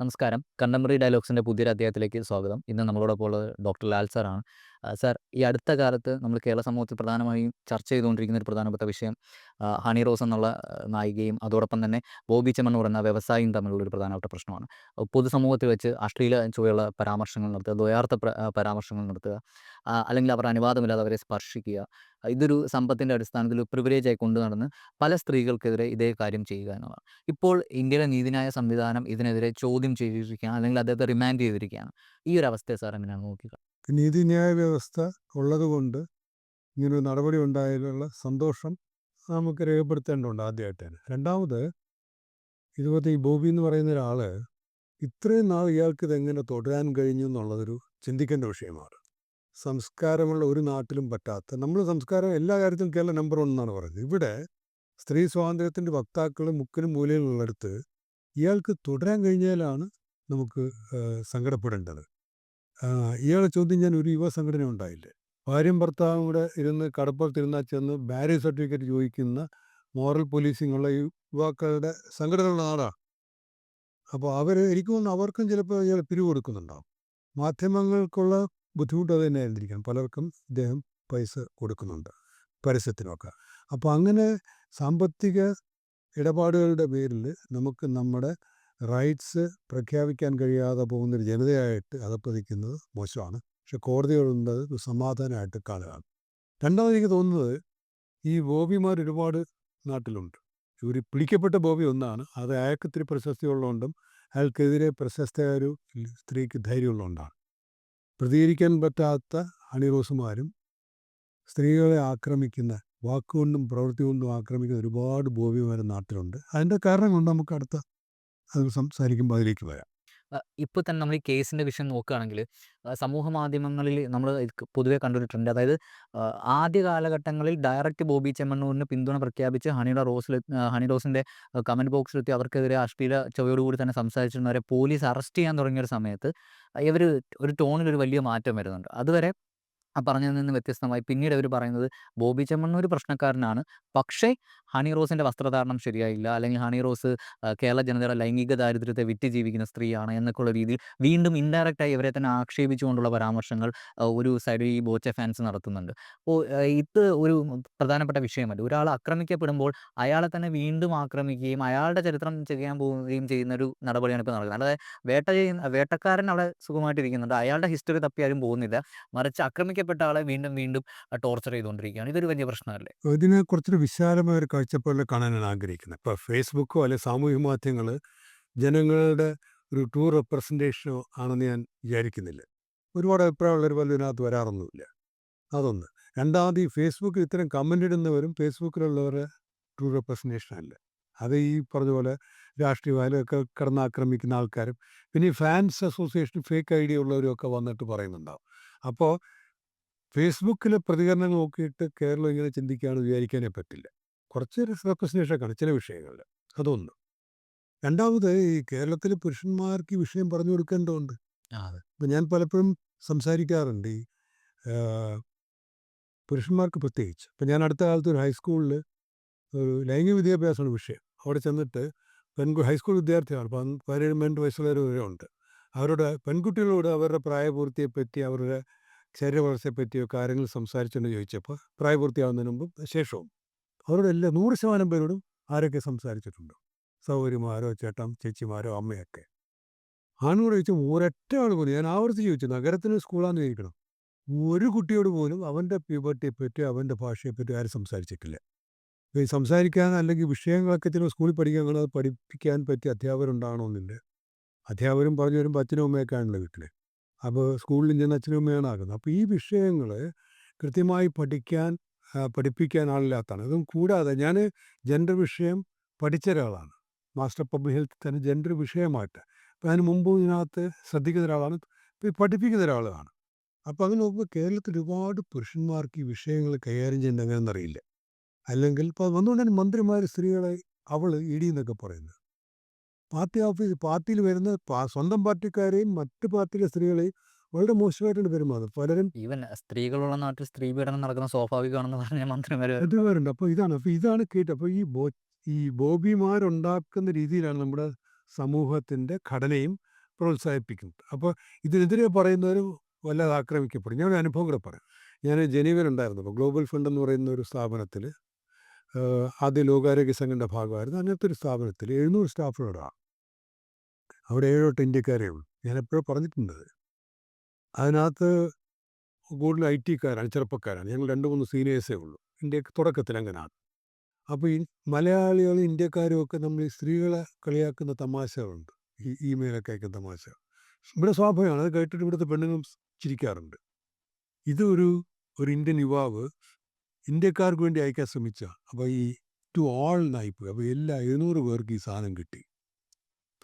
നമസ്കാരം. കണ്ടംപററി ഡയലോഗ്സിന്റെ പുതിയൊരു അധ്യായത്തിലേക്ക് സ്വാഗതം. ഇന്ന് നമ്മളോടൊപ്പം ഉള്ളത് ഡോക്ടർ ലാൽ സാറാണ്. സാർ ഈ അടുത്ത കാലത്ത് നമ്മൾ കേരള സമൂഹത്തിൽ പ്രധാനമായും ചർച്ച ചെയ്തുകൊണ്ടിരിക്കുന്ന ഒരു പ്രധാനപ്പെട്ട വിഷയം ഹണി റോസ് എന്നുള്ള നായികയും അതോടൊപ്പം തന്നെ ബോബി ചെമ്മണ്ണൂർ പറയുന്ന വ്യവസായിയും തമ്മിലുള്ള ഒരു പ്രധാനപ്പെട്ട പ്രശ്നമാണ്. പൊതുസമൂഹത്തിൽ വെച്ച് അശ്ലീല ചുവയുള്ള പരാമർശങ്ങൾ നടത്തുക, ദ്വയാർത്ഥ പരാമർശങ്ങൾ നടത്തുക, അല്ലെങ്കിൽ അവർ അനുവാദമില്ലാതെ അവരെ സ്പർശിക്കുക. ഇതൊരു സമ്പത്തിന്റെ അടിസ്ഥാനത്തിൽ പ്രിവിലേജ് ആയി കൊണ്ടു നടന്ന് പല സ്ത്രീകൾക്കെതിരെ ഇതേ കാര്യം ചെയ്യുക എന്നുള്ളതാണ്. ഇപ്പോൾ ഇന്ത്യയിലെ നീതിന്യായ സംവിധാനം ഇതിനെതിരെ ചോദ്യം ചെയ്തിരിക്കുകയാണ് അല്ലെങ്കിൽ അദ്ദേഹത്തെ റിമാൻഡ് ചെയ്തിരിക്കുകയാണ്. ഈ ഒരു അവസ്ഥയെ സാർ എങ്ങനെയാണ് നോക്കിക്കാണുന്നത്? നീതിന്യായ വ്യവസ്ഥ ഉള്ളതുകൊണ്ട് ഇങ്ങനൊരു നടപടി ഉണ്ടായതിലുള്ള സന്തോഷം നമുക്ക് രേഖപ്പെടുത്തേണ്ടതുണ്ട് ആദ്യമായിട്ട് തന്നെ. രണ്ടാമത് ഇതുപോലത്തെ ഈ ബോബി എന്ന് പറയുന്ന ഒരാൾ ഇത്രയും നാൾ ഇയാൾക്ക് ഇതെങ്ങനെ തുടരാൻ കഴിഞ്ഞു എന്നുള്ളതൊരു ചിന്തിക്കേണ്ട വിഷയമാണ്. സംസ്കാരമുള്ള ഒരു നാട്ടിലും പറ്റാത്ത നമ്മൾ സംസ്കാരം എല്ലാ കാര്യത്തിലും കേരള നമ്പർ വൺ എന്നാണ് പറയുന്നത്. ഇവിടെ സ്ത്രീ സ്വാതന്ത്ര്യത്തിന്റെ വക്താക്കളും മുക്കിനും മൂലയിലുള്ളടുത്ത് ഇയാൾക്ക് തുടരാൻ കഴിഞ്ഞാലാണ് നമുക്ക് സങ്കടപ്പെടേണ്ടത്. ആഹ് ഇയാളെ ചോദ്യം ചെയ്യാൻ ഒരു യുവ സംഘടന ഉണ്ടായില്ലേ? ഭാര്യയും ഭർത്താവും കൂടെ ഇരുന്ന് കടപ്പുറത്തിരുന്നാൽ ചെന്ന് മാരേജ് സർട്ടിഫിക്കറ്റ് ചോദിക്കുന്ന മോറൽ പോലീസിംഗ് ഉള്ള യുവാക്കളുടെ സംഘടനയുള്ള നാടാണ്. അപ്പോൾ അവർ എനിക്ക് തോന്നുന്നു അവർക്കും ചിലപ്പോൾ ഇയാൾ പിരിവ് കൊടുക്കുന്നുണ്ടാവും. മാധ്യമങ്ങൾക്കുള്ള ബുദ്ധിമുട്ട് അത് തന്നെ ആയിരുന്നിരിക്കണം പലർക്കും ഇദ്ദേഹം പൈസ കൊടുക്കുന്നുണ്ട് പരസ്യത്തിനൊക്കെ. അപ്പോൾ അങ്ങനെ സാമ്പത്തിക ഇടപാടുകളുടെ പേരിൽ നമുക്ക് നമ്മുടെ റൈറ്റ്സ് പ്രഖ്യാപിക്കാൻ കഴിയാതെ പോകുന്നൊരു ജനതയായിട്ട് അധപ്പതിക്കുന്നത് മോശമാണ്. പക്ഷെ കോടതികളുണ്ട് സമാധാനമായിട്ട് കാണുകയാണ്. രണ്ടാമത് എനിക്ക് തോന്നുന്നത് ഈ ബോബിമാർ ഒരുപാട് നാട്ടിലുണ്ട്. ഇവർ പിടിക്കപ്പെട്ട ബോബി ഒന്നാണ്. അത് അയാൾക്ക് ഇത്തിരി പ്രശസ്തി ഉള്ളതുകൊണ്ടും അയാൾക്കെതിരെ പ്രശസ്തയായ ഒരു സ്ത്രീക്ക് ധൈര്യമുള്ളതുകൊണ്ടാണ്. പ്രതികരിക്കാൻ പറ്റാത്ത അണിറോസുമാരും സ്ത്രീകളെ ആക്രമിക്കുന്ന വാക്കുകൊണ്ടും പ്രവൃത്തി കൊണ്ടും ആക്രമിക്കുന്ന ഒരുപാട് ബോബിമാർ നാട്ടിലുണ്ട്. അതിന്റെ കാരണം കൊണ്ട് നമുക്ക് അടുത്ത അത് സംസാരിക്കുമ്പോൾ അതിലേക്ക് വരാം. ഇപ്പോൾ തന്നെ നമ്മൾ ഈ കേസിന്റെ വിഷയം നോക്കുകയാണെങ്കിൽ സമൂഹ മാധ്യമങ്ങളിൽ നമ്മൾ പൊതുവെ കണ്ടൊരു ട്രെൻഡ് അതായത് ആദ്യ കാലഘട്ടങ്ങളിൽ ഡയറക്റ്റ് ബോബി ചെമ്മണ്ണൂരിന് പിന്തുണ പ്രഖ്യാപിച്ച് ഹണിയുടെ റോസിൽ ഹണി റോസിന്റെ കമന്റ് ബോക്സിലെത്തി അവർക്കെതിരെ അശ്ലീല ചുവയോടുകൂടി തന്നെ സംസാരിച്ചിരുന്നവരെ പോലീസ് അറസ്റ്റ് ചെയ്യാൻ തുടങ്ങിയ ഒരു സമയത്ത് ഇവർ ഒരു ടോണിൽ ഒരു വലിയ മാറ്റം വരുന്നുണ്ട്. അതുവരെ പറഞ്ഞതിൽ നിന്ന് വ്യത്യസ്തമായി പിന്നീട് അവർ പറയുന്നത് ബോബി ചെമ്മണ്ണൂർ പ്രശ്നക്കാരനാണ്. പക്ഷേ ഹണി റോസിന്റെ വസ്ത്രധാരണം ശരിയായില്ല. അല്ലെങ്കിൽ ഹണി റോസ് കേരള ജനതയുടെ ലൈംഗിക ദാരിദ്ര്യത്തെ വിറ്റ് ജീവിക്കുന്ന സ്ത്രീയാണ് എന്നൊക്കെയുള്ള രീതിയിൽ വീണ്ടും ഇൻഡയറക്റ്റായി ഇവരെ തന്നെ ആക്ഷേപിച്ചുകൊണ്ടുള്ള പരാമർശങ്ങൾ ഒരു സൈഡിൽ ഈ ബോച്ച ഫാൻസ് നടത്തുന്നുണ്ട്. അപ്പോൾ ഇത് ഒരു പ്രധാനപ്പെട്ട വിഷയമല്ല. ഒരാൾ ആക്രമിക്കപ്പെടുമ്പോൾ അയാളെ തന്നെ വീണ്ടും ആക്രമിക്കുകയും അയാളുടെ ചരിത്രം ചെയ്യാൻ പോവുകയും ചെയ്യുന്ന ഒരു നടപടിയാണ് ഇപ്പോൾ നടക്കുന്നത്. അല്ലാതെ വേട്ട ചെയ്യുന്ന വേട്ടക്കാരൻ അവിടെ സുഖമായിട്ടിരിക്കുന്നുണ്ട് അയാളുടെ ഹിസ്റ്ററി തപ്പി ആരും പോകുന്നില്ല. മറിച്ച് ആക്രമിക്കപ്പെട്ട ആളെ വീണ്ടും വീണ്ടും ടോർച്ചർ ചെയ്തുകൊണ്ടിരിക്കുകയാണ്. ഇതൊരു വലിയ പ്രശ്നമല്ലേ? ഇതിനെ കുറച്ചൊരു വിശാലമായ ഒരു കാഴ്ചപ്പാടിൽ കാണാനാണ് ആഗ്രഹിക്കുന്നത്. ഇപ്പോൾ ഫേസ്ബുക്കോ അല്ലെങ്കിൽ സാമൂഹ്യ മാധ്യമങ്ങൾ ജനങ്ങളുടെ ഒരു ടൂർ റെപ്രസെന്റേഷനോ ആണെന്ന് ഞാൻ വിചാരിക്കുന്നില്ല. ഒരുപാട് അഭിപ്രായമുള്ളവർ പോലും ഇതിനകത്ത് വരാറൊന്നുമില്ല. അതൊന്ന്. രണ്ടാമത് ഈ ഫേസ്ബുക്കിൽ ഇത്തരം കമന്റ് ഇടുന്നവരും ഫേസ്ബുക്കിലുള്ളവരുടെ ടൂർ റെപ്രസെന്റേഷൻ അല്ല. അത് ഈ പറഞ്ഞ പോലെ രാഷ്ട്രീയമായാലൊക്കെ കിടന്നാക്രമിക്കുന്ന ആൾക്കാരും പിന്നെ ഈ ഫാൻസ് അസോസിയേഷൻ ഫേക്ക് ഐഡി ഉള്ളവരും ഒക്കെ വന്നിട്ട് പറയുന്നുണ്ടാവും. അപ്പോൾ ഫേസ്ബുക്കിലെ പ്രതികരണം നോക്കിയിട്ട് കേരളം ഇങ്ങനെ ചിന്തിക്കുകയാണെന്ന് വിചാരിക്കാനേ പറ്റില്ല. കുറച്ച് കാണും ചില വിഷയങ്ങളിൽ. അതൊന്ന്. രണ്ടാമത് ഈ കേരളത്തിലെ പുരുഷന്മാർക്ക് ഈ വിഷയം പറഞ്ഞു കൊടുക്കേണ്ടതുണ്ട്. അപ്പം. ഇപ്പം ഞാൻ പലപ്പോഴും സംസാരിക്കാറുണ്ട് ഈ പുരുഷന്മാർക്ക് പ്രത്യേകിച്ച്. ഇപ്പം ഞാൻ അടുത്ത കാലത്ത് ഒരു ഹൈസ്കൂളിൽ ഒരു ലൈംഗിക വിദ്യാഭ്യാസമാണ് വിഷയം. അവിടെ ചെന്നിട്ട് പെൺകു ഹൈസ്കൂൾ വിദ്യാർത്ഥിയാണ്. 17, 18 വയസ്സുള്ളവർ വരെ ഉണ്ട്. അവരുടെ പെൺകുട്ടികളോട് അവരുടെ പ്രായപൂർത്തിയെപ്പറ്റി അവരുടെ ശരീരവളർച്ചയെപ്പറ്റിയോ കാര്യങ്ങൾ സംസാരിച്ചുകൊണ്ട് ചോദിച്ചപ്പോൾ പ്രായപൂർത്തിയാവുന്നതിന് മുമ്പും ശേഷവും അവരോടെല്ലാം 100% പേരോടും ആരൊക്കെ സംസാരിച്ചിട്ടുണ്ട്. സൗകര്യമാരോ ചേട്ടൻ ചേച്ചിമാരോ അമ്മയൊക്കെ. ആണുങ്ങളോട് ചോദിച്ചാൽ ഒരൊറ്റ ആൾ പോലും ഞാൻ ആവർത്തിച്ച് ചോദിച്ചു നഗരത്തിന് സ്കൂളാണെന്ന് ചോദിക്കണം. ഒരു കുട്ടിയോട് പോലും അവന്റെ പ്യൂബർട്ടിയെപ്പറ്റി അവന്റെ ഭാഷയെപ്പറ്റി ആരും സംസാരിച്ചിട്ടില്ല. ഈ സംസാരിക്കാൻ അല്ലെങ്കിൽ വിഷയങ്ങളൊക്കെ ചിലപ്പോൾ സ്കൂളിൽ പഠിക്കാൻ. അത് പഠിപ്പിക്കാൻ പറ്റിയ അധ്യാപകരുണ്ടാകണമെന്നില്ല. അധ്യാപകരും പറഞ്ഞു വരുമ്പോൾ അച്ഛനും അമ്മയൊക്കെ ആണല്ലോ വീട്ടിൽ. അപ്പോൾ സ്കൂളിൽ ഞാൻ അച്ഛനും അമ്മയാണ് ആകുന്നത്. അപ്പോൾ ഈ വിഷയങ്ങൾ കൃത്യമായി പഠിക്കാൻ പഠിപ്പിക്കാൻ ആളില്ലാത്തതാണ്. അതും കൂടാതെ ഞാൻ ജെൻഡർ വിഷയം പഠിച്ച ഒരാളാണ്. മാസ്റ്റർ പബ്ലിക് ഹെൽത്ത് തന്നെ ജെൻഡർ വിഷയമായിട്ട്. അപ്പോൾ അതിന് മുമ്പും ഇതിനകത്ത് ശ്രദ്ധിക്കുന്ന ഒരാളാണ്. പഠിപ്പിക്കുന്ന ഒരാളാണ് അപ്പോൾ അങ്ങനെ നോക്കുമ്പോൾ കേരളത്തിൽ ഒരുപാട് പുരുഷന്മാർക്ക് ഈ വിഷയങ്ങൾ കൈകാര്യം ചെയ്യുന്നത് എങ്ങനെയെന്നറിയില്ല. അല്ലെങ്കിൽ ഇപ്പോൾ തന്നെ മന്ത്രിമാർ സ്ത്രീകളെ അവൾ ഇടി എന്നൊക്കെ പറയുന്നത്. പാർട്ടി ഓഫീസ് പാർട്ടിയിൽ വരുന്ന സ്വന്തം പാർട്ടിക്കാരെയും മറ്റ് പാർട്ടിയിലെ സ്ത്രീകളെയും വളരെ മോശമായിട്ടാണ് പെരുമാറുന്നത്. പലരും ഈവൻ സ്ത്രീകളുള്ള നാട്ടിൽ സ്ത്രീ പീഡനം നടക്കുന്ന സ്വാഭാവികമാണെന്ന് പറഞ്ഞ മന്ത്രി വരെ. അപ്പോൾ ഇതാണ്. അപ്പോൾ ഇതാണ് കേട്ട് അപ്പോൾ ഈ ബോ ഈ ബോബിമാരുണ്ടാക്കുന്ന രീതിയിലാണ് നമ്മുടെ സമൂഹത്തിന്റെ ഘടനയും പ്രോത്സാഹിപ്പിക്കുന്നത് അപ്പോൾ ഇതിനെതിരെ പറയുന്നവർ വല്ലാതെ ആക്രമിക്കപ്പെടും ഞാൻ അനുഭവം കൂടെ പറയാം ഞാൻ ജനീവയിലുണ്ടായിരുന്നു അപ്പോൾ ഗ്ലോബൽ ഫണ്ട് എന്ന് പറയുന്ന ഒരു സ്ഥാപനത്തിൽ ആദ്യ ലോകാരോഗ്യ സംഘടന ഭാഗമായിരുന്നു അങ്ങനത്തെ ഒരു സ്ഥാപനത്തിൽ എഴുന്നൂറ് സ്റ്റാഫുകളാണ് അവിടെ ഏഴോട്ട് ഇന്ത്യക്കാരേ ഉള്ളൂ ഞാൻ എപ്പോഴും പറഞ്ഞിട്ടുണ്ട്. അതിനകത്ത് കൂടുതൽ ഐ ടിക്കാരാണ് ചെറുപ്പക്കാരാണ്. ഞങ്ങൾ രണ്ട് മൂന്ന് സീനിയേഴ്സേ ഉള്ളൂ. ഇന്ത്യയ്ക്ക് തുടക്കത്തിൽ അങ്ങനെയാണ് അപ്പോൾ ഈ മലയാളികളും ഇന്ത്യക്കാരും ഒക്കെ നമ്മൾ ഈ സ്ത്രീകളെ കളിയാക്കുന്ന തമാശകളുണ്ട്. ഈ ഇമെയിലൊക്കെ അയക്കുന്ന തമാശ ഇവിടെ സ്വാഭാവികമാണ്. അത് കേട്ടിട്ട് ഇവിടുത്തെ പെണ്ണുങ്ങളും ചിരിക്കാറുണ്ട്. ഇതൊരു ഒരു ഇന്ത്യൻ യുവാവ് ഇന്ത്യക്കാർക്ക് വേണ്ടി അയക്കാൻ ശ്രമിച്ച അപ്പോൾ ഈ ടു ഓൾ നയിപ്പ്. അപ്പോൾ എല്ലാ എഴുന്നൂറ് പേർക്ക് ഈ സാധനം കിട്ടി.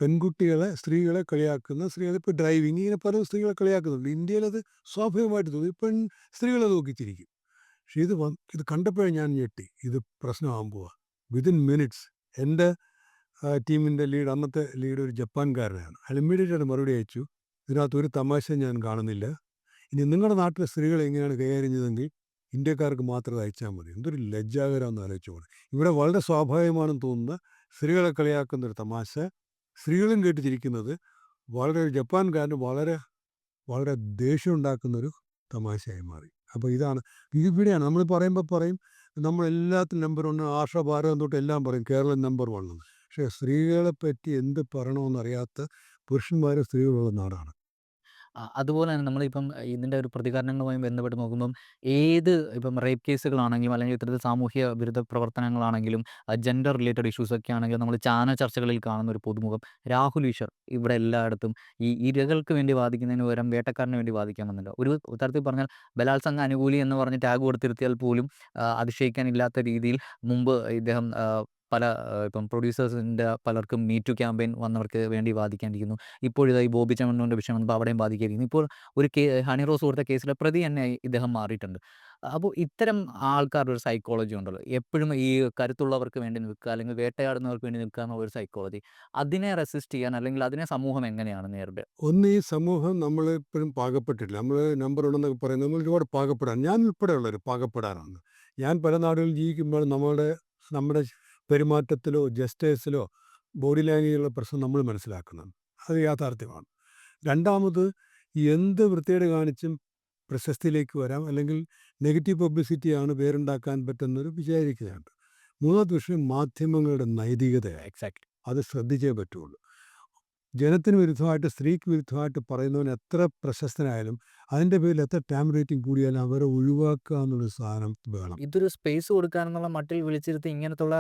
പെൺകുട്ടികളെ സ്ത്രീകളെ കളിയാക്കുന്ന സ്ത്രീകളെ ഇപ്പോൾ ഡ്രൈവിങ് ഇങ്ങനെ പല സ്ത്രീകളെ കളിയാക്കുന്നുണ്ട്. ഇന്ത്യയിലത് സ്വാഭാവികമായിട്ട് തോന്നി. പെൺ സ്ത്രീകളെ നോക്കിച്ചിരിക്കും പക്ഷേ ഇത് ഇത് കണ്ടപ്പോഴേ ഞാൻ ഞെട്ടി. ഇത് പ്രശ്നമാകാൻ പോവാ. വിതിൻ മിനിറ്റ്സ് എന്റെ ടീമിന്റെ ലീഡ് അന്നത്തെ ലീഡ് ഒരു ജപ്പാൻകാരനാണ്. അയാൾ ഇമ്മീഡിയറ്റായിട്ട് മറുപടി അയച്ചു. ഇതിനകത്ത് ഒരു തമാശ ഞാൻ കാണുന്നില്ല. ഇനി നിങ്ങളുടെ നാട്ടിലെ സ്ത്രീകളെ എങ്ങനെയാണ് കൈകാര്യം ചെയ്തെങ്കിൽ ഇന്ത്യക്കാർക്ക് മാത്രം അയച്ചാൽ മതി. എന്തൊരു ലജ്ജാകരമെന്ന് ആലോചിച്ചു പോകണം ഇവിടെ വളരെ സ്വാഭാവികമാണെന്ന് തോന്നുന്ന സ്ത്രീകളെ കളിയാക്കുന്നൊരു തമാശ സ്ത്രീകളും കേട്ടിരിക്കുന്നത് വളരെ ജപ്പാൻകാരന് വളരെ വളരെ ദേഷ്യം ഉണ്ടാക്കുന്നൊരു തമാശയായി മാറി. അപ്പോൾ ഇതാണ് ഇവിടെയാണ് നമ്മൾ പറയുമ്പോൾ പറയും നമ്മളെല്ലാത്തിനും നമ്പർ ഒന്ന് ആശ ഭാരതം തൊട്ട് എല്ലാം പറയും കേരളം നമ്പർ വൺ എന്ന് പക്ഷേ സ്ത്രീകളെ പറ്റി എന്ത് പറയണമെന്നറിയാത്ത പുരുഷന്മാരും സ്ത്രീകളുള്ള നാടാണ്. അതുപോലെ തന്നെ നമ്മളിപ്പം ഇതിന്റെ ഒരു പ്രതികരണങ്ങളുമായി ബന്ധപ്പെട്ട് നോക്കുമ്പം ഏത് ഇപ്പം റേപ്പ് കേസുകളാണെങ്കിലും അല്ലെങ്കിൽ ഇത്തരത്തിൽ സാമൂഹ്യ വിരുദ്ധ പ്രവർത്തനങ്ങളാണെങ്കിലും ജെൻഡർ റിലേറ്റഡ് ഇഷ്യൂസ് ഒക്കെ ആണെങ്കിലും നമ്മൾ ചാനൽ ചർച്ചകളിൽ കാണുന്ന ഒരു പൊതുമുഖം രാഹുൽ ഈശ്വർ ഇവിടെ എല്ലായിടത്തും ഈ ഇരകൾക്ക് വേണ്ടി വാദിക്കുന്നതിന് പകരം വേട്ടക്കാരന് വേണ്ടി വാദിക്കാൻ വന്നില്ല ഒരു തരത്തിൽ പറഞ്ഞാൽ ബലാത്സംഗ അനുകൂലി എന്ന് പറഞ്ഞ് ടാഗ് കൊടുത്തിരുത്തിയാൽ പോലും അതിശയിക്കാനില്ലാത്ത രീതിയിൽ മുമ്പ് ഇദ്ദേഹം പല ഇപ്പം പ്രൊഡ്യൂസേഴ്സിന്റെ പലർക്കും മീ ടു ക്യാമ്പയിൻ വന്നവർക്ക് വേണ്ടി ബാധിക്കാണ്ടിരിക്കുന്നു ഇപ്പോഴിതാ ഈ ബോബി ചമ്മണ്ണൂന്റെ വിഷയം വന്നപ്പോൾ അവിടെയും ബാധിക്കായിരിക്കുന്നു ഇപ്പോൾ ഒരു കേ ഹണി റോസ് കൊടുത്ത കേസിലെ പ്രതി തന്നെ ഇദ്ദേഹം മാറിയിട്ടുണ്ട്. അപ്പോൾ ഇത്തരം ആൾക്കാരുടെ ഒരു സൈക്കോളജി ഉണ്ടല്ലോ. എപ്പോഴും ഈ കരുത്തുള്ളവർക്ക് വേണ്ടി നിൽക്കുക അല്ലെങ്കിൽ വേട്ടയാടുന്നവർക്ക് വേണ്ടി നിൽക്കുക എന്നുള്ള ഒരു സൈക്കോളജി അതിനെ റെസിസ്റ്റ് ചെയ്യാൻ അല്ലെങ്കിൽ അതിനെ സമൂഹം എങ്ങനെയാണ് നേരിടുക? ഒന്ന് ഈ സമൂഹം നമ്മൾ ഇപ്പോഴും പാകപ്പെട്ടിട്ടില്ല. നമ്മൾ നമ്പർ ഉണ്ടെന്നൊക്കെ പറയുന്നത് നമ്മൾ ഒരുപാട് പാകപ്പെടാൻ. ഞാൻ ഉൾപ്പെടെയുള്ളവർ പാകപ്പെടാനാണ് ഞാൻ പല നാടുകളിൽ ജീവിക്കുമ്പോൾ നമ്മുടെ നമ്മുടെ പെരുമാറ്റത്തിലോ ജസ്റ്റേഴ്സിലോ ബോഡി ലാംഗ്വേജിലുള്ള പ്രശ്നം നമ്മൾ മനസ്സിലാക്കുന്നത്. അത് യാഥാർത്ഥ്യമാണ്. രണ്ടാമത് എന്ത് വൃത്തികേട് കാണിച്ചും പ്രശസ്തിയിലേക്ക് വരാം അല്ലെങ്കിൽ നെഗറ്റീവ് പബ്ലിസിറ്റിയാണ് പേരുണ്ടാക്കാൻ പറ്റുന്നൊരു വിചാരിക്കുകയാണ്. മൂന്നാമത്തെ വിഷയം മാധ്യമങ്ങളുടെ നൈതികതയാണ്. എക്സാക്ട് അത് ശ്രദ്ധിച്ചേ പറ്റുള്ളൂ. ജനത്തിന് വിരുദ്ധമായിട്ട് സ്ത്രീക്ക് വിരുദ്ധമായിട്ട് പറയുന്നവൻ എത്ര പ്രശസ്തനായാലും അതിന്റെ പേരിൽ എത്ര ടാം റേറ്റിംഗ് കൂടിയാലും അവരെ ഒഴിവാക്കുക എന്നുള്ളൊരു സാധനം വേണം. ഇതൊരു സ്പേസ് കൊടുക്കാനെന്നുള്ള മട്ടിൽ വിളിച്ചിരുത്തി ഇങ്ങനത്തുള്ള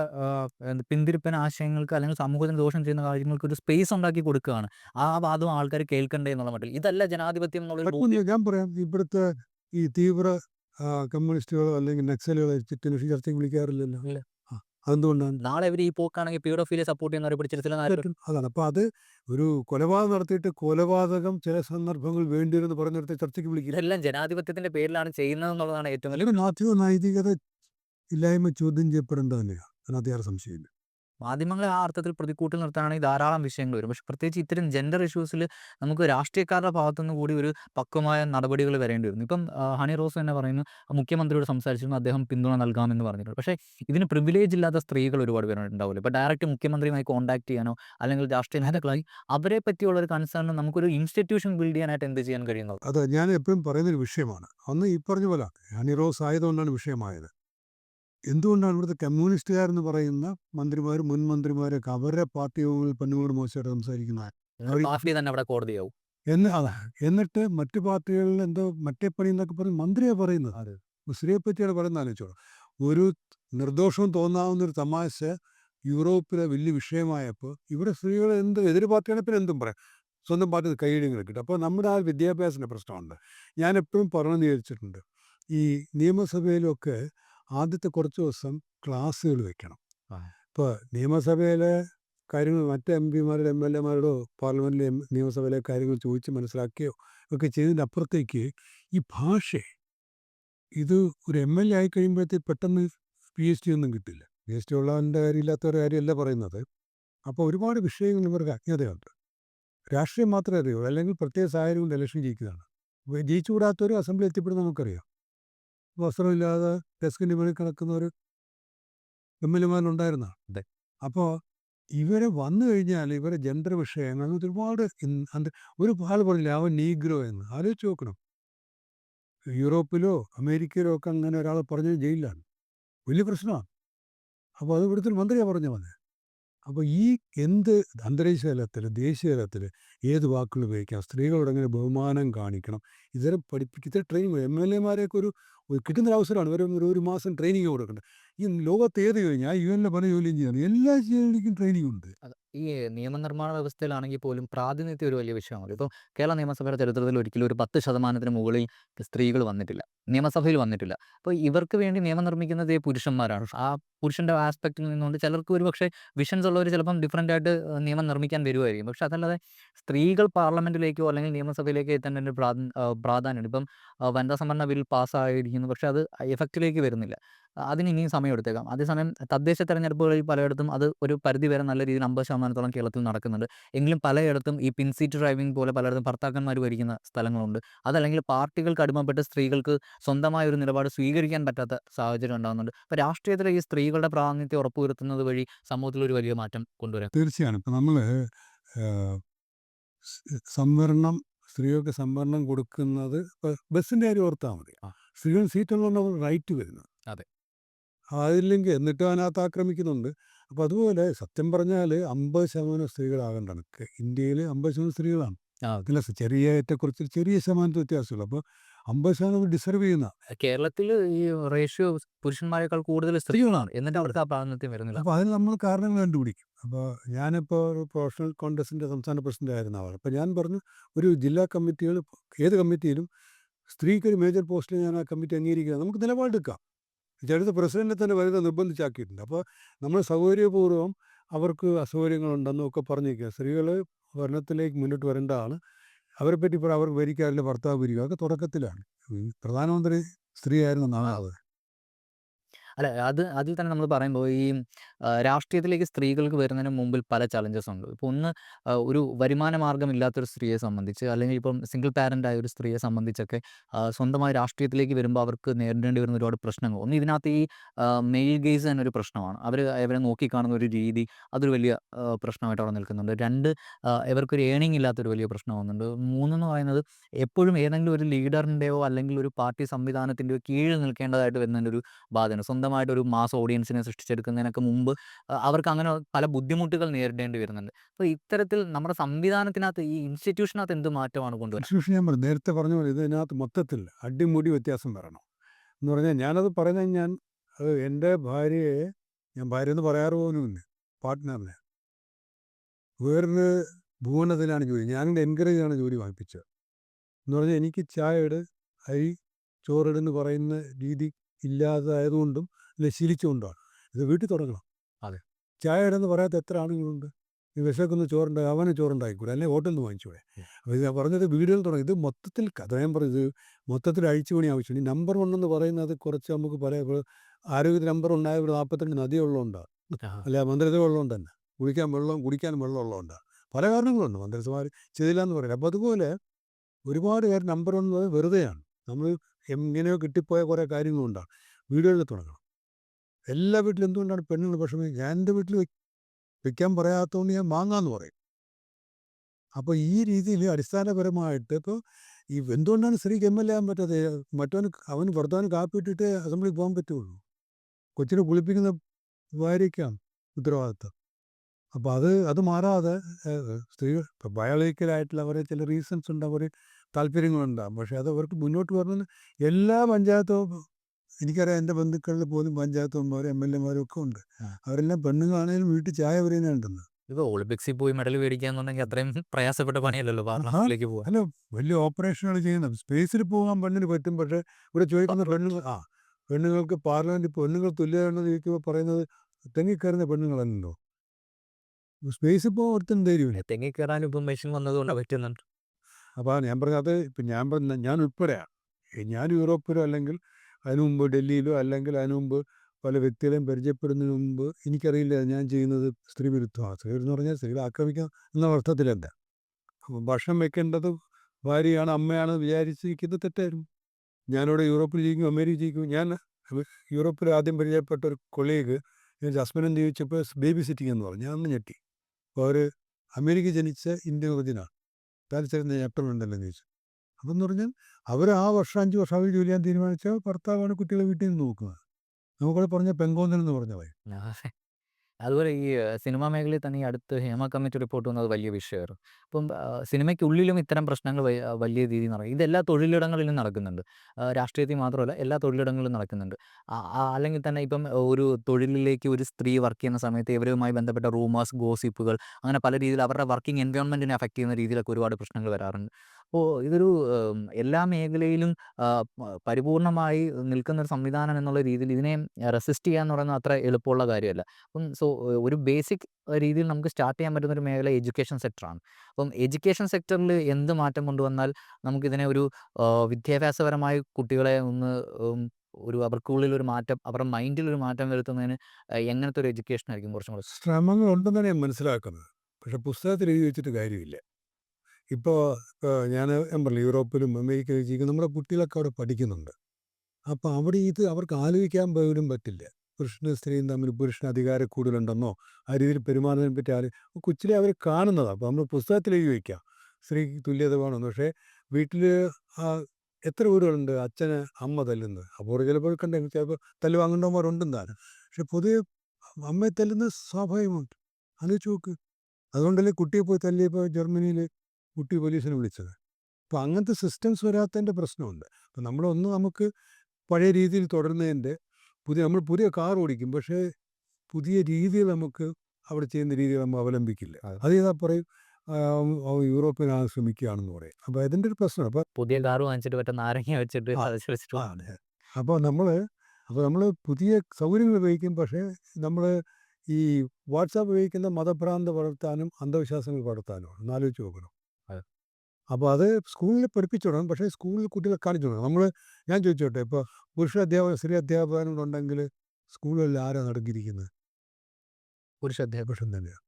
പിന്തിരിപ്പൻ ആശയങ്ങൾക്ക് അല്ലെങ്കിൽ സമൂഹത്തിന് ദോഷം ചെയ്യുന്ന കാര്യങ്ങൾക്ക് ഒരു സ്പേസ് ഉണ്ടാക്കി കൊടുക്കുകയാണ്. ആ വാദം ആൾക്കാർ കേൾക്കണ്ടേ എന്നുള്ള മട്ടിൽ. ഇതല്ല ജനാധിപത്യം എന്നുള്ള ഞാൻ പറയാം ഇവിടുത്തെ ഈ തീവ്ര കമ്മ്യൂണിസ്റ്റുകളോ അല്ലെങ്കിൽ നക്സലുകളോ ചുറ്റിന് ചർച്ചയ്ക്ക് വിളിക്കാറില്ലല്ലോ. അതെന്തുകൊണ്ടാണ്? നാളെ ഇവർ ഈ പോക്കാണെങ്കിൽ പീഡോഫീലെ സപ്പോർട്ട് ചെയ്യുന്ന പിടിച്ചിരുത്തില്ല പറ്റും. അതാണ്. അപ്പോൾ അത് ഒരു കൊലപാതകം നടത്തിയിട്ട് കൊലപാതകം ചില സന്ദർഭങ്ങൾ വേണ്ടിവരുമെന്ന് പറഞ്ഞിടത്ത് ചർച്ചയ്ക്ക് വിളിക്കുക ഇതെല്ലാം ജനാധിപത്യത്തിന്റെ പേരിലാണ് ചെയ്യുന്നത് എന്നുള്ളതാണ് ഏറ്റവും വലിയ മാധ്യമ നൈതികത ഇല്ലായ്മ ചോദ്യം ചെയ്യപ്പെടേണ്ടത് തന്നെയാണ്. അതിനകത്ത് യാതൊരു സംശയമില്ല മാധ്യമങ്ങളെ ആ അർത്ഥത്തിൽ പ്രതിക്കൂട്ടിൽ നിർത്താനാണെങ്കിൽ ധാരാളം വിഷയങ്ങൾ വരും പക്ഷെ പ്രത്യേകിച്ച് ഇത്തരം ജെൻഡർ ഇഷ്യൂസിൽ നമുക്ക് രാഷ്ട്രീയക്കാരുടെ ഭാഗത്തുനിന്ന് കൂടി ഒരു പക്വമായ നടപടികൾ വരേണ്ടി വരുന്നു. ഇപ്പം ഹണി റോസ് തന്നെ പറയുന്നു മുഖ്യമന്ത്രിയോട് സംസാരിച്ചിരുന്നു അദ്ദേഹം പിന്തുണ നൽകാമെന്ന് പറഞ്ഞിട്ടുണ്ട്. പക്ഷേ ഇതിന് പ്രിവിലേജ് ഇല്ലാത്ത സ്ത്രീകൾ ഒരുപാട് പേരുണ്ടാവില്ല ഇപ്പം ഡയറക്റ്റ് മുഖ്യമന്ത്രിയുമായി കോൺടാക്ട് ചെയ്യാനോ അല്ലെങ്കിൽ രാഷ്ട്രീയ നേതാക്കളായി അവരെ പറ്റിയുള്ള ഒരു കൺസേൺ നമുക്കൊരു ഇൻസ്റ്റിറ്റ്യൂഷൻ ബിൽഡ് ചെയ്യാനായിട്ട് എന്ത് ചെയ്യാൻ കഴിയുന്നത്? അത് ഞാൻ എപ്പോഴും പറയുന്നൊരു വിഷയമാണ്. അന്ന് ഈ പറഞ്ഞ പോലെ ഹണി റോസ് ആയതുകൊണ്ടാണ് വിഷയമായത്. എന്തുകൊണ്ടാണ് ഇവിടുത്തെ കമ്മ്യൂണിസ്റ്റുകാരെന്ന് പറയുന്ന മന്ത്രിമാർ മുൻ മന്ത്രിമാരൊക്കെ അവരുടെ പാർട്ടി യോഗങ്ങളിൽ പെണ്ണുങ്ങളോട് മോശമായിട്ട് സംസാരിക്കുന്നത്? പാർട്ടി തന്നെ അവിടെ കോടതിയാവും. എന്ന് അതാ എന്നിട്ട് മറ്റു പാർട്ടികളിൽ എന്തോ മറ്റേ പണി എന്നൊക്കെ പറഞ്ഞ് മന്ത്രിയാണ് പറയുന്നത്. മുസ്ലിയെ പറ്റിയാണ് പറയുന്നത് ആലോചിച്ചോളൂ. ഒരു നിർദോഷവും തോന്നാവുന്ന ഒരു തമാശ യൂറോപ്പിലെ വലിയ വിഷയമായപ്പോൾ ഇവിടെ സ്ത്രീകൾ എന്ത് എതിര് പാർട്ടിയാണ് പിന്നെ എന്തും പറയാം. സ്വന്തം പാർട്ടി കൈയ്യടി കിട്ടും അപ്പോൾ നമ്മുടെ ആ വിദ്യാഭ്യാസത്തിന്റെ പ്രശ്നമുണ്ട്. ഞാൻ എപ്പോഴും പറഞ്ഞു വിചാരിച്ചിട്ടുണ്ട്. ഈ നിയമസഭയിലൊക്കെ ആദ്യത്തെ കുറച്ച് ദിവസം ക്ലാസ്സുകൾ വെക്കണം. ഇപ്പോൾ നിയമസഭയിലെ കാര്യങ്ങൾ മറ്റ് എം പിമാരുടെ എം എൽ എമാരോടോ പാർലമെന്റിലെ നിയമസഭയിലെ കാര്യങ്ങൾ ചോദിച്ച് മനസ്സിലാക്കുകയോ ഒക്കെ ചെയ്തതിന്റെ അപ്പുറത്തേക്ക് ഈ ഭാഷ ഇത് ഒരു എം എൽ എ ആയി കഴിയുമ്പോഴത്തേക്ക് പെട്ടെന്ന് പി എച്ച് ഡി ഒന്നും കിട്ടില്ല. പി എച്ച് ഡി ഉള്ളവന്റെ കാര്യം ഇല്ലാത്തവരുടെ കാര്യമല്ല പറയുന്നത്. അപ്പോൾ ഒരുപാട് വിഷയങ്ങൾ ഇവർക്ക് അജ്ഞതയുണ്ട്. രാഷ്ട്രീയം മാത്രമേ അറിയൂ. അല്ലെങ്കിൽ പ്രത്യേക സാഹചര്യം കൊണ്ട് ഇലക്ഷൻ ജയിക്കുന്നതാണ്. അപ്പോൾ ജയിച്ചുകൂടാത്തവർ അസംബ്ലി എത്തിപ്പെടുന്ന നമുക്കറിയാം. വസ്ത്രമില്ലാതെ ഡെസ്കിന്റെ മുകളിൽ കിടക്കുന്ന ഒരു എം എൽ എമാരുണ്ടായിരുന്ന? അതെ. അപ്പോൾ ഇവരെ വന്നു കഴിഞ്ഞാൽ ഇവരെ ജെൻഡർ വിഷയങ്ങൾ അങ്ങനത്തെ ഒരുപാട് അത് ഒരു ആൾ പറഞ്ഞില്ല അവൻ നീഗ്രോ എന്ന്. ആലോചിച്ച് നോക്കണം. യൂറോപ്പിലോ അമേരിക്കയിലോ ഒക്കെ അങ്ങനെ ഒരാൾ പറഞ്ഞു ജയിലിലാണ്. വലിയ പ്രശ്നമാണ് അപ്പോൾ അത് ഇവിടുത്തെ മന്ത്രിയാണ് പറഞ്ഞു വന്നത് അപ്പോൾ ഈ എന്ത് അന്തരീക്ഷതലത്തിൽ ദേശീയതലത്തിൽ ദേശീയ തലത്തിൽ ഏത് വാക്കുകൾ ഉപയോഗിക്കാം? സ്ത്രീകളോട് എങ്ങനെ ബഹുമാനം കാണിക്കണം? ഇതരം പഠിപ്പിക്കത്തെ ട്രെയിനിങ് എം എൽ എമാരെയൊക്കെ ഒരു കിട്ടുന്നൊരു അവസരമാണ് ഇവർ ഒരു മാസം ട്രെയിനിങ് കൊടുക്കേണ്ടത് ഈ ലോകത്ത് ഏത് കഴിഞ്ഞാൽ യു എനിലെ പല ജോലിയും ചെയ്യണം എല്ലാ ജോലിക്കും ട്രെയിനിങ് ഉണ്ട്. ഈ നിയമനിർമ്മാണ വ്യവസ്ഥയിലാണെങ്കിൽ പോലും പ്രാതിനിധ്യം ഒരു വലിയ വിഷയമാണ്. ഇപ്പം കേരള നിയമസഭയുടെ ചരിത്രത്തിൽ ഒരിക്കലും ഒരു പത്ത് ശതമാനത്തിന് മുകളിൽ സ്ത്രീകൾ വന്നിട്ടില്ല. നിയമസഭയിൽ വന്നിട്ടില്ല. അപ്പോൾ ഇവർക്ക് വേണ്ടി നിയമം നിർമ്മിക്കുന്നത് പുരുഷന്മാരാണ്. ആ പുരുഷന്റെ ആസ്പെക്റ്റിൽ നിന്നുകൊണ്ട് ചിലർക്ക് ഒരു പക്ഷേ വിഷൻസ് ഉള്ളവർ ചിലപ്പം ഡിഫറന്റ് ആയിട്ട് നിയമം നിർമ്മിക്കാൻ വരുമായിരിക്കും പക്ഷെ അതല്ലാതെ സ്ത്രീകൾ പാർലമെന്റിലേക്കോ അല്ലെങ്കിൽ നിയമസഭയിലേക്കോ എത്തേണ്ട പ്രാധാന്യമുണ്ട്. ഇപ്പം വനിതാ സംവരണ ബിൽ പാസ്സായിരിക്കുന്നു. പക്ഷെ അത് എഫക്റ്റിലേക്ക് വരുന്നില്ല. അതിന് ഇനിയും സമയം എടുത്തേക്കാം. അതേസമയം തദ്ദേശ തെരഞ്ഞെടുപ്പുകളിൽ പലയിടത്തും അത് ഒരു പരിധി വരെ നല്ല രീതിയിൽ അമ്പത് ശതമാനത്തോളം കേരളത്തിൽ നടക്കുന്നുണ്ട്. എങ്കിലും പലയിടത്തും ഈ പിൻസീറ്റ് ഡ്രൈവിംഗ് പോലെ പലയിടത്തും ഭർത്താക്കന്മാർ ഭരിക്കുന്ന സ്ഥലങ്ങളുണ്ട്. അതല്ലെങ്കിൽ പാർട്ടികൾക്ക് അടിമപ്പെട്ട് സ്ത്രീകൾക്ക് സ്വന്തമായ ഒരു നിലപാട് സ്വീകരിക്കാൻ പറ്റാത്ത സാഹചര്യം ഉണ്ടാകുന്നുണ്ട്. അപ്പോൾ രാഷ്ട്രീയത്തിലെ ഈ സ്ത്രീകളുടെ പ്രാതിനിധ്യം ഉറപ്പുവരുത്തുന്നത് വഴി സമൂഹത്തിൽ ഒരു വലിയ മാറ്റം കൊണ്ടുവരാം. തീർച്ചയാണ് ഇപ്പം നമ്മൾ സംവരണം സ്ത്രീകൾക്ക് സംവരണം കൊടുക്കുന്നത് ബസ്സിന്റെ കാര്യം ഓർത്താൽ മതി. സ്ത്രീകൾ സീറ്റുള്ളതുകൊണ്ട് അവർ റൈറ്റ് വരുന്നത്. അതെ. അതില്ലെങ്കിൽ എന്നിട്ടും അതിനകത്ത് ആക്രമിക്കുന്നുണ്ട്. അപ്പം അതുപോലെ സത്യം പറഞ്ഞാൽ അമ്പത് ശതമാനം സ്ത്രീകളാകേണ്ടതാണ് ക- ഇന്ത്യയിൽ അമ്പത് ശതമാനം സ്ത്രീകളാണ്. ആ, അതില്ല ചെറിയ ഏറ്റക്കുറച്ച് ചെറിയ ശതമാനത്തിൽ വ്യത്യാസമുള്ളൂ. അപ്പോൾ അമ്പത് ശതമാനം ഡിസർവ് ചെയ്യുന്ന കേരളത്തിൽ ഈ റേഷ്യോ പുരുഷന്മാരെക്കാൾ കൂടുതൽ സ്ത്രീകളാണ്. എന്നിട്ട് അവർക്ക് ആ പ്രാതിനിധ്യം വരുന്നില്ല. അപ്പോൾ അതിന് നമ്മൾ കാരണങ്ങൾ കണ്ടുപിടിക്കും. അപ്പോൾ ഞാനിപ്പോൾ ഒരു പ്രൊഫഷണൽ കോൺഗ്രസിന്റെ സംസ്ഥാന പ്രസിഡന്റ് ആയിരുന്ന ആളാണ്. അപ്പോൾ ഞാൻ പറഞ്ഞു ഒരു ജില്ലാ കമ്മിറ്റികൾ ഏത് കമ്മിറ്റിയിലും സ്ത്രീക്ക് ഒരു മേജർ പോസ്റ്റിൽ ഞാൻ ആ കമ്മിറ്റി അംഗീകരിക്കുക നമുക്ക് നിലപാടെടുക്കാം. ചിലത് പ്രസിഡന്റിനെ തന്നെ വരുന്നത് നിർബന്ധിച്ചാക്കിയിട്ടുണ്ട്. അപ്പോൾ നമ്മൾ സൗകര്യപൂർവം അവർക്ക് അസൗകര്യങ്ങളുണ്ടെന്നും ഒക്കെ പറഞ്ഞിരിക്കുക സ്ത്രീകൾ ഭരണത്തിലേക്ക് മുന്നോട്ട് വരേണ്ടതാണ്. അവരെ പറ്റി ഇപ്പോൾ അവർ ഭരിക്കാറില്ല ഭർത്താവ് ഭരിക്കുക അതൊക്കെ തുടക്കത്തിലാണ്. പ്രധാനമന്ത്രി സ്ത്രീ ആയിരുന്നു നാളെ അല്ല അത് അതിൽ തന്നെ നമ്മൾ പറയുമ്പോൾ ഈ രാഷ്ട്രീയത്തിലേക്ക് സ്ത്രീകൾക്ക് വരുന്നതിന് മുമ്പിൽ പല ചലഞ്ചസ് ഉണ്ട്. ഇപ്പോൾ ഒന്ന് ഒരു വരുമാന മാർഗം ഇല്ലാത്തൊരു സ്ത്രീയെ സംബന്ധിച്ച് അല്ലെങ്കിൽ ഇപ്പം സിംഗിൾ പാരന്റ് ആയ ഒരു സ്ത്രീയെ സംബന്ധിച്ചൊക്കെ സ്വന്തമായി രാഷ്ട്രീയത്തിലേക്ക് വരുമ്പോൾ അവർക്ക് നേരിടേണ്ടി വരുന്ന ഒരുപാട് പ്രശ്നങ്ങൾ. ഒന്ന് ഇതിനകത്ത് ഈ മെയിൽ ഗേസ് തന്നെ ഒരു പ്രശ്നമാണ്. അവർ അവരെ നോക്കിക്കാണുന്ന ഒരു രീതി അതൊരു വലിയ പ്രശ്നമായിട്ട് അവിടെ നിൽക്കുന്നുണ്ട്. രണ്ട് ഇവർക്കൊരു ഏണിംഗ് ഇല്ലാത്തൊരു വലിയ പ്രശ്നമാകുന്നുണ്ട് മൂന്നെന്ന് പറയുന്നത് എപ്പോഴും ഏതെങ്കിലും ഒരു ലീഡറിന്റെയോ അല്ലെങ്കിൽ ഒരു പാർട്ടി സംവിധാനത്തിന്റെയോ കീഴിൽ നിൽക്കേണ്ടതായിട്ട് വരുന്നതിന്റെ ഒരു ബാധയാണ്. സ്വന്തമായിട്ട് ഒരു മാസ് ഓഡിയൻസിനെ സൃഷ്ടിച്ചെടുക്കുന്നതിനൊക്കെ മുമ്പ് അവർക്ക് അങ്ങനെ പല ബുദ്ധിമുട്ടുകൾ നേരിടേണ്ടി വരുന്നുണ്ട്. അപ്പോൾ ഇത്തരത്തിൽ നമ്മുടെ സംവിധാനത്തിനകത്ത് ഈ ഇൻസ്റ്റിറ്റ്യൂഷനകത്ത് എന്ത് മാറ്റമാണ് കൊണ്ടുവരുന്നത് ഞാൻ നേരത്തെ പറഞ്ഞ പോലെ ഇതിനകത്ത് മൊത്തത്തിൽ അടിമുടി വ്യത്യാസം വരണം. എന്ന് പറഞ്ഞാൽ ഞാനത് പറയുന്നത് ഞാൻ എന്റെ ഭാര്യയെ ഞാൻ ഭാര്യ എന്ന് പറയാറ് പോലുമില്ല പാർട്ട്ണറിനെ വേറൊരു ഭൂവനത്തിലാണ് ജോലി ഞാനിവിടെ എൻകറേജ് ആണ് ജോലി വാങ്ങിപ്പിച്ചത് എന്ന് പറഞ്ഞാൽ എനിക്ക് ചായയുടെ അരി ചോറിടെന്ന് പറയുന്ന രീതി ഇല്ലാതായതുകൊണ്ടും അല്ലെ ശീലിച്ചുകൊണ്ടാണ് ഇത് വീട്ടിൽ തുടങ്ങണം. അതെ. ചായ എന്ന് പറയാത്ത എത്ര ആണുങ്ങളുണ്ട്? ഈ വിശക്കുന്ന ചോറുണ്ടായി അവന് ചോറുണ്ടായിക്കൂടെ? അല്ലെങ്കിൽ ഹോട്ടലിൽ നിന്ന് വാങ്ങിച്ചൂടെ അപ്പോൾ ഇത് ഞാൻ പറഞ്ഞത് വീടുകൾ തുടങ്ങി. ഇത് മൊത്തത്തിൽ കഥ ഞാൻ പറഞ്ഞത് മൊത്തത്തിൽ അഴിച്ചുപണി ആവശ്യമാണ് ഈ നമ്പർ വൺ എന്ന് പറയുന്നത് കുറച്ച് നമുക്ക് പല ആരോഗ്യ നമ്പർ ഉണ്ടായ ഒരു നാൽപ്പത്തിരണ്ട് നദി ഉള്ളതുകൊണ്ടാണ് അല്ല? മന്ത്രിസഭ ഉള്ളതുകൊണ്ട് തന്നെ കുടിക്കാൻ വെള്ളം കുടിക്കാനും വെള്ളം ഉള്ളതുകൊണ്ടാണ് പല കാരണങ്ങളുണ്ട്. മന്ത്രിസഭ ചെയ്തില്ല എന്ന് പറയുന്നത് അപ്പോൾ അതുപോലെ ഒരുപാട് പേര് നമ്പർ പറയുന്നത് വെറുതെയാണ്. നമ്മൾ എങ്ങനെയോ കിട്ടിപ്പോയ കുറേ കാര്യങ്ങളുണ്ടാണ് വീടുകളിൽ തുടങ്ങണം. എല്ലാ വീട്ടിലും എന്തുകൊണ്ടാണ് പെണ്ണുങ്ങൾ പക്ഷേ ഞാൻ എന്റെ വീട്ടിൽ വെക്ക് വെക്കാൻ പറയാത്തതുകൊണ്ട് ഞാൻ മാങ്ങാന്ന് പറയും. അപ്പോൾ ഈ രീതിയിൽ അടിസ്ഥാനപരമായിട്ട് ഇപ്പോൾ ഈ എന്തുകൊണ്ടാണ് സ്ത്രീക്ക് എം എൽ എ ആകാൻ പറ്റാതെ മറ്റവന് അവന് ഭർത്താവിന് കാപ്പി ഇട്ടിട്ട് അസംബ്ലിയിൽ പോകാൻ പറ്റുള്ളൂ? കൊച്ചിനെ കുളിപ്പിക്കുന്ന ഭാര്യയ്ക്കാണ് ഉത്തരവാദിത്തം അപ്പോൾ അത് അത് മാറാതെ സ്ത്രീ ബയോളജിക്കലായിട്ടുള്ള അവരെ ചില റീസൺസ് ഉണ്ട്. അവർ താല്പര്യങ്ങളുണ്ടാകും പക്ഷേ അത് അവർക്ക് മുന്നോട്ട് പറഞ്ഞ എല്ലാ പഞ്ചായത്തും എനിക്കറിയാം എന്റെ ബന്ധുക്കളിൽ പോലും പഞ്ചായത്ത് മെമ്പർ എം എൽ എമാരും ഒക്കെ ഉണ്ട്. അവരെല്ലാം പെണ്ണുങ്ങളാണെങ്കിലും വീട്ടിൽ ചായ വരെയാണ് ഉണ്ടെന്ന് ഇപ്പോൾ ഒളിമ്പിക്സിൽ പോയി മെഡൽ മേടിക്കുക എന്നുണ്ടെങ്കിൽ അത്രയും പ്രയാസപ്പെട്ട പണിയല്ലല്ലോ പാർലമെന്റിലേക്ക് പോകാൻ അല്ല വലിയ ഓപ്പറേഷനുകൾ ചെയ്യുന്ന സ്പേസിൽ പോകാൻ പെണ്ണിന് പറ്റും. പക്ഷേ ഇവിടെ ചോദിക്കുന്ന പെണ്ണുങ്ങൾ ആ. പെണ്ണുങ്ങൾക്ക് പാർലമെന്റ് പെണ്ണുങ്ങൾ തുല്യമാണെന്ന് ചോദിക്കുമ്പോൾ പറയുന്നത് തെങ്ങിക്കയറുന്ന പെണ്ണുങ്ങളല്ലോ സ്പേസിൽ പോകാൻ ഒരുത്തും ധൈര്യമില്ല. തെങ്ങിക്കയറാൻ ഇപ്പം മെഷീൻ വന്നതുകൊണ്ട് പറ്റുന്നുണ്ട് അപ്പോൾ ഞാൻ പറഞ്ഞത് ഇപ്പം ഞാൻ പറഞ്ഞ ഞാൻ ഉൾപ്പെടെയാണ് ഞാൻ യൂറോപ്പിലോ അല്ലെങ്കിൽ അതിനു മുമ്പ് ഡൽഹിയിലോ അല്ലെങ്കിൽ അതിനു മുമ്പ് പല വ്യക്തികളെയും പരിചയപ്പെടുന്നതിന് മുമ്പ് എനിക്കറിയില്ല ഞാൻ ചെയ്യുന്നത് സ്ത്രീ വിരുദ്ധമാണ് സ്ത്രീ എന്ന് പറഞ്ഞാൽ സ്ത്രീകളെ ആക്രമിക്കാം എന്ന അർത്ഥത്തിലല്ല. അപ്പോൾ ഭക്ഷണം വെക്കേണ്ടത് ഭാര്യയാണ് അമ്മയാണ് വിചാരിച്ചിരിക്കുന്നത് തെറ്റായിരുന്നു. ഞാനിവിടെ യൂറോപ്പിൽ ജീവിക്കും അമേരിക്ക ജീവിക്കും. ഞാൻ യൂറോപ്പിൽ ആദ്യം പരിചയപ്പെട്ട ഒരു കൊളീഗ് ഞാൻ ഹസ്ബൻഡ് ചോദിച്ചപ്പോൾ ബേബി സിറ്റിംഗ് എന്ന് പറഞ്ഞു. ഞാൻ അന്ന് ഞെട്ടി. അപ്പോൾ അവർ അമേരിക്ക ജനിച്ച ഇന്ത്യൻ ഒറിജിനാണ് താല്പര്യം ഞെട്ടലുണ്ടല്ലോ എന്ന് ചോദിച്ചു. അപ്പം എന്ന് പറഞ്ഞാൽ അവർ ആ വർഷം അഞ്ച് വർഷം അവർ ജോലി ചെയ്യാൻ തീരുമാനിച്ച ഭർത്താവാണ് കുട്ടികളെ വീട്ടിൽ നിന്ന് നോക്കുന്നത്. നമുക്കവിടെ പറഞ്ഞ പെങ്കോന്നൽ എന്ന് പറഞ്ഞ പോയി. അതുപോലെ ഈ സിനിമാ മേഖലയിൽ തന്നെ ഈ അടുത്ത് ഹേമ കമ്മിറ്റി റിപ്പോർട്ട് വന്നത് വലിയ വിഷയമായിരുന്നു. അപ്പം സിനിമയ്ക്കുള്ളിലും ഇത്തരം പ്രശ്നങ്ങൾ വലിയ രീതിയിൽ നടക്കും. ഇതെല്ലാ തൊഴിലിടങ്ങളിലും നടക്കുന്നുണ്ട്. രാഷ്ട്രീയത്തിൽ മാത്രമല്ല എല്ലാ തൊഴിലിടങ്ങളിലും നടക്കുന്നുണ്ട്. അല്ലെങ്കിൽ തന്നെ ഇപ്പം ഒരു തൊഴിലിലേക്ക് ഒരു സ്ത്രീ വർക്ക് ചെയ്യുന്ന സമയത്ത് ഇവരുമായി ബന്ധപ്പെട്ട റൂമേഴ്സ്, ഗോസിപ്പുകൾ അങ്ങനെ പല രീതിയിൽ അവരുടെ വർക്കിംഗ് എൻവയോൺമെന്റിനെ അഫക്റ്റ് ചെയ്യുന്ന രീതിയിലൊക്കെ ഒരുപാട് പ്രശ്നങ്ങൾ വരാറുണ്ട്. അപ്പോൾ ഇതൊരു എല്ലാ മേഖലയിലും പരിപൂർണമായി നിൽക്കുന്ന ഒരു സംവിധാനം എന്നുള്ള രീതിയിൽ ഇതിനെ റെസിസ്റ്റ് ചെയ്യുക എന്ന് പറയുന്നത് അത്ര എളുപ്പമുള്ള കാര്യമല്ല. അപ്പം സോ ഒരു ബേസിക് രീതിയിൽ നമുക്ക് സ്റ്റാർട്ട് ചെയ്യാൻ പറ്റുന്ന ഒരു മേഖല എഡ്യൂക്കേഷൻ സെക്ടറാണ്. അപ്പം എഡ്യൂക്കേഷൻ സെക്ടറിൽ എന്ത് മാറ്റം കൊണ്ടുവന്നാൽ നമുക്കിതിനെ ഒരു വിദ്യാഭ്യാസപരമായി കുട്ടികളെ ഒന്ന് ഒരു ഒരു അവർക്കുള്ളിൽ ഒരു മാറ്റം അവരുടെ മൈൻഡിൽ ഒരു മാറ്റം വരുത്തുന്നതിന് എങ്ങനത്തെ ഒരു എഡ്യൂക്കേഷൻ ആയിരിക്കും കുറച്ചും കൂടെ ശ്രമങ്ങൾ ഉണ്ടെന്നാണ് ഞാൻ മനസ്സിലാക്കുന്നത് പക്ഷെ പുസ്തകത്തിൽ എഴുതി വെച്ചിട്ട് കാര്യമില്ല ഇപ്പോൾ ഞാൻ ഞാൻ പറഞ്ഞു യൂറോപ്പിലും അമേരിക്കയിലും ജീവിക്കുന്ന നമ്മുടെ കുട്ടികളൊക്കെ അവിടെ പഠിക്കുന്നുണ്ട്. അപ്പോൾ അവിടെ ഇത് അവർക്ക് ആലോചിക്കാൻ പോലും പറ്റില്ല. പുരുഷനും സ്ത്രീയും തമ്മിൽ പുരുഷന് അധികാര കൂടുതലുണ്ടെന്നോ ആ രീതിയിൽ പെരുമാറുന്നതിനെ പറ്റി ആര് കൊച്ചിലെ അവർ കാണുന്നതാണ് അപ്പോൾ നമ്മൾ പുസ്തകത്തിൽ എഴുതി വയ്ക്കാം സ്ത്രീക്ക് തുല്യത വേണമെന്ന് പക്ഷേ വീട്ടിൽ എത്ര വീടുകളുണ്ട്? അച്ഛന് അമ്മ തല്ലുന്നത്. അപ്പോൾ ചിലപ്പോൾ കണ്ടെ ചിലപ്പോൾ തല്ല് വാങ്ങേണ്ടവന്മാരുണ്ടും താനും പക്ഷെ പൊതുവെ അമ്മയെ തല്ലുന്നത് സ്വാഭാവികമുണ്ട് ആലോചിച്ച് നോക്ക്. അതുകൊണ്ടല്ലേ കുട്ടിയെ പോയി തല്ലിയപ്പോൾ ജർമ്മനിയിൽ കുട്ടി പോലീസിനെ വിളിച്ചത്. അപ്പോൾ അങ്ങനത്തെ സിസ്റ്റംസ് വരാത്തതിന്റെ പ്രശ്നമുണ്ട്. അപ്പോൾ നമ്മളൊന്ന് നമുക്ക് പഴയ രീതിയിൽ തുടരുന്നതിന്റെ പുതിയ നമ്മൾ പുതിയ കാർ ഓടിക്കും. പക്ഷേ പുതിയ രീതിയിൽ നമുക്ക് അവിടെ ചെയ്യുന്ന രീതിയിൽ നമ്മൾ അവലംബിക്കില്ല. അതെ. ചെയ്താൽ പറയും ആ, ആ, ശ്രമിക്കുകയാണെന്ന് പറയും. അപ്പോൾ അതിന്റെ ഒരു പ്രശ്നം അപ്പോൾ പുതിയ കാർ വാങ്ങിച്ചിട്ട് പറ്റുന്ന നാരങ്ങ വെച്ചിട്ട്. അപ്പോൾ നമ്മൾ അപ്പോൾ നമ്മൾ പുതിയ സൗകര്യങ്ങൾ ഉപയോഗിക്കും. പക്ഷേ നമ്മൾ ഈ വാട്സാപ്പ് ഉപയോഗിക്കുന്ന മതഭ്രാന്ത് വളർത്താനും അന്ധവിശ്വാസങ്ങൾ വളർത്താനും ആലോചിച്ച് നോക്കണം. അപ്പോൾ അത് സ്കൂളിൽ പഠിപ്പിച്ചു പക്ഷേ സ്കൂളിൽ കുട്ടികളെ കാണിച്ചു തുടങ്ങും നമ്മൾ ഞാൻ ചോദിച്ചോട്ടെ ഇപ്പോൾ പുരുഷ അധ്യാപകൻ സ്ത്രീ അധ്യാപകനുണ്ടെങ്കിൽ സ്കൂളുകളിൽ ആരാ നടക്കിയിരിക്കുന്നത് പുരുഷ അധ്യാപകൻ. തന്നെയാണ്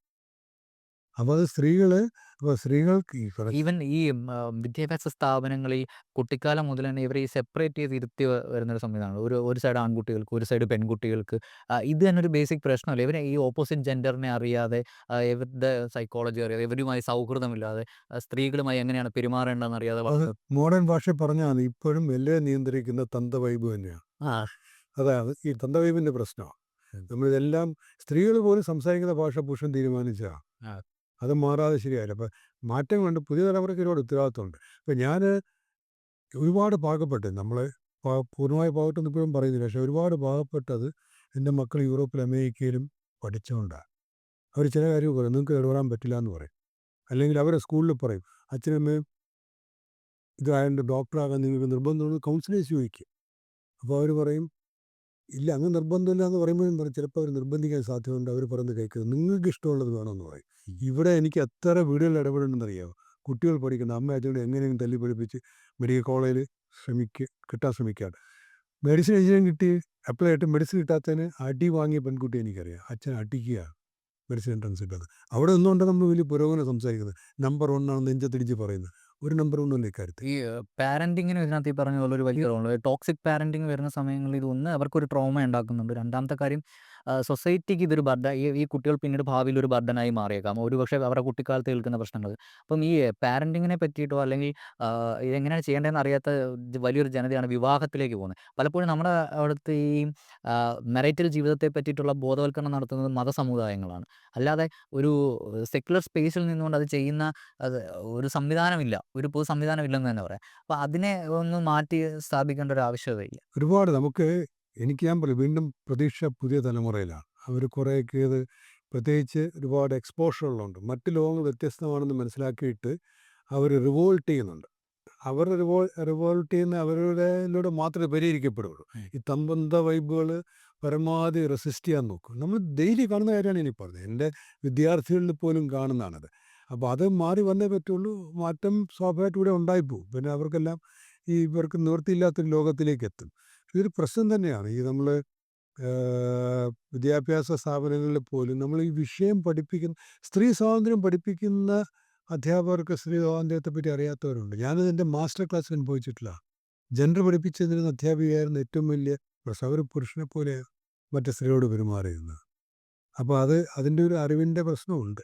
അപ്പോൾ അത് സ്ത്രീകൾ അപ്പോൾ സ്ത്രീകൾക്ക് ഈ കുറച്ച് ഈവൻ ഈ ഉം, ആ, വിദ്യാഭ്യാസ സ്ഥാപനങ്ങളിൽ കുട്ടിക്കാലം മുതൽ തന്നെ ഇവരെ ഈ സെപ്പറേറ്റ് ചെയ്ത് ഇരുത്തി വ- വരുന്നൊരു സംവിധാനമാണ്. ഒരു ഒരു സൈഡ് ആൺകുട്ടികൾക്ക് ഒരു സൈഡ് പെൺകുട്ടികൾക്ക്. ആ, ഇത് തന്നെ ഒരു ബേസിക് പ്രശ്നമല്ല. ഇവരെ ഈ ഓപ്പോസിറ്റ് ജെൻഡറിനെ അറിയാതെ ആ, ഇവരുടെ സൈക്കോളജി അറിയാതെ ഇവരുമായി സൗഹൃദമില്ലാതെ ആ, സ്ത്രീകളുമായി എങ്ങനെയാണ് പെരുമാറേണ്ടതെന്ന് അറിയാതെ അത് വളർന്നു മോഡേൺ ഭാഷ പറഞ്ഞാൽ ഇപ്പോഴും എല്ലാം നിയന്ത്രിക്കുന്ന തന്തവൈബ് തന്നെയാണ്. ആ. അതാണ് ഈ തന്തവൈബിന്റെ പ്രശ്നമാണ്. നമ്മളിതെല്ലാം സ്ത്രീകൾ പോലും സംസാരിക്കുന്ന ഭാഷ പുരുഷൻ തീരുമാനിച്ചാ. ആ. അത് മാറാതെ ശരിയായില്ല. മാറ്റം മാറ്റങ്ങളുണ്ട് പുതിയ തലമുറയ്ക്ക് ഒരുപാട് ഉത്തരവാദിത്വമുണ്ട്. അപ്പോൾ ഞാൻ ഒരുപാട് പാകപ്പെട്ട് നമ്മൾ പൂർണമായി പാകപ്പെട്ടെന്ന് ഇപ്പോഴും പറയുന്നില്ല. പക്ഷേ ഒരുപാട് പാകപ്പെട്ടത് എന്റെ മക്കൾ യൂറോപ്പിലും അമേരിക്കയിലും പഠിച്ചുകൊണ്ടാണ് അവർ ചില കാര്യം പറയും. നിങ്ങൾക്ക് ഇടപെടാൻ പറ്റില്ല എന്ന് പറയും. അല്ലെങ്കിൽ അവരെ സ്കൂളിൽ പറയും. അച്ഛനമ്മയും ഇതായതുകൊണ്ട് ഡോക്ടറാകാൻ നിങ്ങൾക്ക് നിർബന്ധമുണ്ട്. കൗൺസിലേഴ്സ് ചോദിക്കും. അപ്പോൾ അവർ പറയും ഇല്ല അങ്ങ് നിർബന്ധമില്ല എന്ന് പറയുമ്പോഴും പറയും ചിലപ്പോൾ അവർ നിർബന്ധിക്കാൻ സാധ്യതയുണ്ട് അവർ പറഞ്ഞ് കേൾക്കുന്നത് നിങ്ങൾക്ക് ഇഷ്ടമുള്ളത് വേണമെന്ന് പറയും. ഇവിടെ എനിക്ക് എത്ര വീടുകളിൽ ഇടപെടണമെന്ന് അറിയാമോ കുട്ടികൾ പഠിക്കുന്ന അമ്മ അച്ഛനോട് എങ്ങനെയും തല്ലി പഠിപ്പിച്ച് മെഡിക്കൽ കോളേജിൽ ശ്രമിക്കുക കിട്ടാൻ ശ്രമിക്കുകയാണ് മെഡിസിൻ എഞ്ചിനീയറിംഗ് കിട്ടി അപ്ലൈ ആയിട്ട് മെഡിസിൻ കിട്ടാത്തതിന് അടി വാങ്ങിയ പെൺകുട്ടി എനിക്കറിയാം. അച്ഛൻ അടിക്കുക മെഡിസിൻ എൻട്രൻസ് കിട്ടാതെ. അവിടെ ഒന്നുകൊണ്ട് നമ്മൾ വലിയ പുരോഗമനം സംസാരിക്കുന്നത്. നമ്പർ ഒന്നാണ് നെഞ്ചത്തിടിച്ച് പറയുന്നത്. ഒരു നമ്പർ ഒന്നല്ല കാര്യത്തിൽ. ഈ പാരന്റിങ്ങിന് ഇതിനകത്ത് ഈ പറഞ്ഞ പോലെ ഒരു വലിയ റോൾ ടോക്സിക് പാരന്റിങ് വരുന്ന സമയങ്ങളിൽ ഇത് ഒന്ന് അവർക്കൊരു ട്രോമ ഉണ്ടാക്കുന്നുണ്ട്. രണ്ടാമത്തെ കാര്യം സൊസൈറ്റിക്ക് ഇതൊരു ബർഡൻ ഈ ഈ കുട്ടികൾ പിന്നീട് ഭാവിയിൽ ഒരു ബർഡനായി മാറിയേക്കാം. ഒരുപക്ഷെ അവരുടെ കുട്ടിക്കാലത്ത് കേൾക്കുന്ന പ്രശ്നങ്ങൾ. അപ്പം ഈ പാരന്റിങ്ങിനെ പറ്റിയിട്ടോ അല്ലെങ്കിൽ ഇതെങ്ങനെയാണ് ചെയ്യേണ്ടതെന്ന് അറിയാത്ത വലിയൊരു ജനതയാണ് വിവാഹത്തിലേക്ക് പോകുന്നത്. പലപ്പോഴും നമ്മുടെ അവിടുത്തെ ഈ മെറൈറ്റൽ ജീവിതത്തെ പറ്റിയിട്ടുള്ള ബോധവൽക്കരണം നടത്തുന്നത് മതസമുദായങ്ങളാണ്. അല്ലാതെ ഒരു സെക്യുലർ സ്പേസിൽ നിന്നുകൊണ്ട് അത് ചെയ്യുന്ന ഒരു സംവിധാനമില്ല. ഒരു പൊതു സംവിധാനം ഇല്ലെന്ന് തന്നെ പറയാം. അപ്പോൾ അതിനെ ഒന്ന് മാറ്റി സ്ഥാപിക്കേണ്ട ഒരു ആവശ്യകതയില്ല. ഒരുപാട് നമുക്ക് എനിക്ക് ഞാൻ പറയും വീണ്ടും പ്രതീക്ഷ പുതിയ തലമുറയിലാണ്. അവർ കുറേയൊക്കെ ഇത് പ്രത്യേകിച്ച് ഒരുപാട് എക്സ്പോഷറുകളുണ്ട് മറ്റ് ലോകങ്ങൾ വ്യത്യസ്തമാണെന്ന് മനസ്സിലാക്കിയിട്ട് അവർ റിവോൾട്ട് ചെയ്യുന്നുണ്ട്. അവർ റിവോൾ റിവോൾട്ട് ചെയ്യുന്ന അവരുടെ മാത്രമേ പരിഹരിക്കപ്പെടുള്ളൂ. ഈ തമ്പന്ത വൈബുകൾ പരമാവധി റെസിസ്റ്റ് ചെയ്യാൻ നോക്കും നമ്മൾ ഡെയിലി കാണുന്ന കാര്യമാണ് ഇനി പറഞ്ഞത്. എന്റെ വിദ്യാർത്ഥികളിൽ പോലും കാണുന്നതാണത്. അപ്പോൾ അത് മാറി വന്നേ പറ്റുള്ളൂ. മാറ്റം സ്വാഭാവികമായിട്ട് ഇവിടെ ഉണ്ടായിപ്പോവും പിന്നെ അവർക്കെല്ലാം ഈ ഇവർക്ക് നിവൃത്തിയില്ലാത്തൊരു ലോകത്തിലേക്ക് എത്തും. ഇതൊരു പ്രശ്നം തന്നെയാണ്. ഈ നമ്മൾ വിദ്യാഭ്യാസ സ്ഥാപനങ്ങളിൽ പോലും നമ്മൾ ഈ വിഷയം പഠിപ്പിക്കുന്ന സ്ത്രീ സ്വാതന്ത്ര്യം പഠിപ്പിക്കുന്ന അധ്യാപകർക്ക് സ്ത്രീ സ്വാതന്ത്ര്യത്തെ പറ്റി അറിയാത്തവരുണ്ട്. ഞാനത് എന്റെ മാസ്റ്റർ ക്ലാസ്സിൽ അനുഭവിച്ചിട്ടില്ല. ജെൻഡർ പഠിപ്പിച്ചതിന് അധ്യാപികയായിരുന്ന ഏറ്റവും വലിയ പ്രശ്നം അവർ പുരുഷനെ പോലെ മറ്റു സ്ത്രീയോട് പെരുമാറിയിരുന്നത്. അപ്പോൾ അത് അതിന്റെ ഒരു അറിവിന്റെ പ്രശ്നമുണ്ട്.